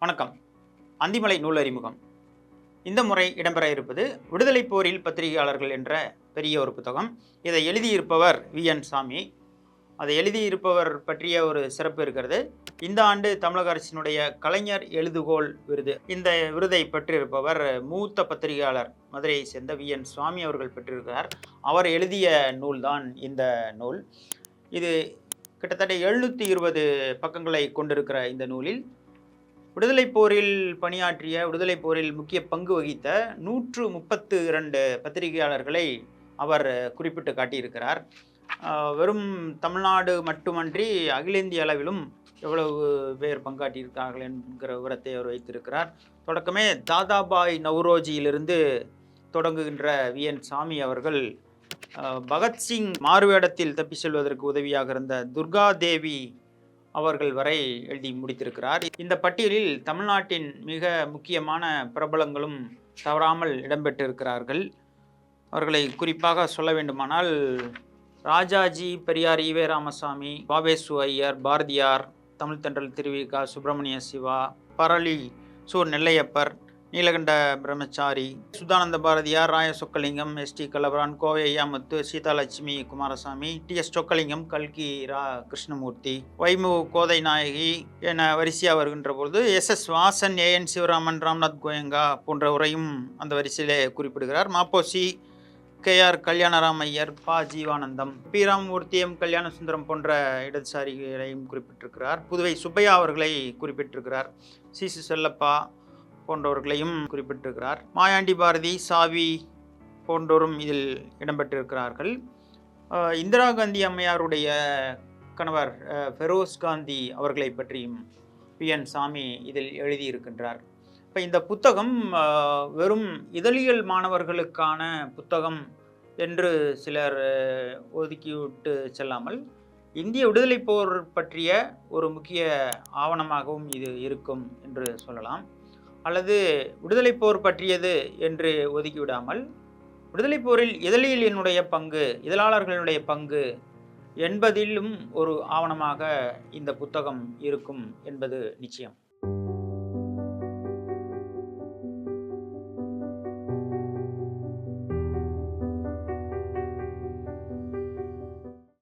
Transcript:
வணக்கம். அந்திமலை நூல் அறிமுகம் இந்த முறை இடம்பெற இருப்பது விடுதலை போரில் பத்திரிகையாளர்கள் என்ற பெரிய ஒரு புத்தகம். இதை எழுதியிருப்பவர் வி. என். சாமி. அதை எழுதியிருப்பவர் பற்றிய ஒரு சிறப்பு இருக்கிறது. இந்த ஆண்டு தமிழக அரசினுடைய கலைஞர் எழுதுகோள் விருது. இந்த விருதை பெற்றிருப்பவர் மூத்த பத்திரிகையாளர் மதுரையை சேர்ந்த வி. என். சுவாமி அவர்கள் பெற்றிருக்கிறார். அவர் எழுதிய நூல்தான் இந்த நூல். இது கிட்டத்தட்ட எழுநூற்றி இருபது பக்கங்களை கொண்டிருக்கிற இந்த நூலில் விடுதலை போரில் பணியாற்றிய விடுதலை போரில் முக்கிய பங்கு வகித்த நூற்று முப்பத்து இரண்டு பத்திரிகையாளர்களை அவர் குறிப்பிட்டு காட்டியிருக்கிறார். வெறும் தமிழ்நாடு மட்டுமன்றி அகில இந்திய அளவிலும் எவ்வளவு பேர் பங்காற்றியிருக்கார்கள் என்கிற விவரத்தை அவர் வைத்திருக்கிறார். தொடக்கமே தாதாபாய் நவ்ரோஜியிலிருந்து தொடங்குகின்ற வி. என். சாமி அவர்கள் பகத்சிங் மாறுவேடத்தில் தப்பி செல்வதற்கு உதவியாக இருந்த துர்கா தேவி அவர்கள் வரை எழுதி முடித்திருக்கிறார். இந்த பட்டியலில் தமிழ்நாட்டின் மிக முக்கியமான பிரபலங்களும் தவறாமல் இடம்பெற்றிருக்கிறார்கள். அவர்களை குறிப்பாக சொல்ல வேண்டுமானால் ராஜாஜி பெரியார் ஈவே ராமசாமி பாபேசு ஐயர் பாரதியார் தமிழ் தென்றல் திருவிகா சுப்பிரமணிய சிவா பரளி சு நெல்லையப்பர் நீலகண்ட பிரம்மச்சாரி சுதானந்த பாரதியார் ராய சொக்கலிங்கம் எஸ் டி கலவரான் கோவை ஐயாமுத்து சீதாலட்சுமி குமாரசாமி டி எஸ் சொக்கலிங்கம் கல்கி ரா கிருஷ்ணமூர்த்தி வைமு கோதை நாயகி என வரிசையாக வருகின்ற பொழுது S S Vasan A N Sivaraman Ramnath Goenka போன்ற உரையும் அந்த வரிசையிலே குறிப்பிடுகிறார். Ma Po Si K R Kalyanaram Iyer Pa Jeevanandam P Ramamurthy M Kalyana Sundaram போன்ற இடதுசாரிகளையும் குறிப்பிட்டிருக்கிறார். புதுவை சுப்பையா அவர்களை குறிப்பிட்டிருக்கிறார். சி சி செல்லப்பா போன்றவர்களையும் குறிப்பிட்டிருக்கிறார். மாயாண்டி பாரதி சாவி போன்றோரும் இதில் இடம்பெற்றிருக்கிறார்கள். இந்திரா காந்தி அம்மையாருடைய கணவர் ஃபெரோஸ் காந்தி அவர்களை பற்றியும் பி. என். சாமி இதில் எழுதியிருக்கின்றார். இப்போ இந்த புத்தகம் வெறும் இதழியல் மாணவர்களுக்கான புத்தகம் என்று சிலர் ஒதுக்கிவிட்டு செல்லாமல் இந்திய விடுதலை போர் பற்றிய ஒரு முக்கிய ஆவணமாகவும் இது இருக்கும் என்று சொல்லலாம். அல்லது விடுதலை போர் பற்றியது என்று ஒதுக்கிவிடாமல் விடுதலை போரில் இதழியலினுடைய பங்கு இதழாளர்களுடைய பங்கு என்பதிலும் ஒரு ஆவணமாக இந்த புத்தகம் இருக்கும் என்பது நிச்சயம்.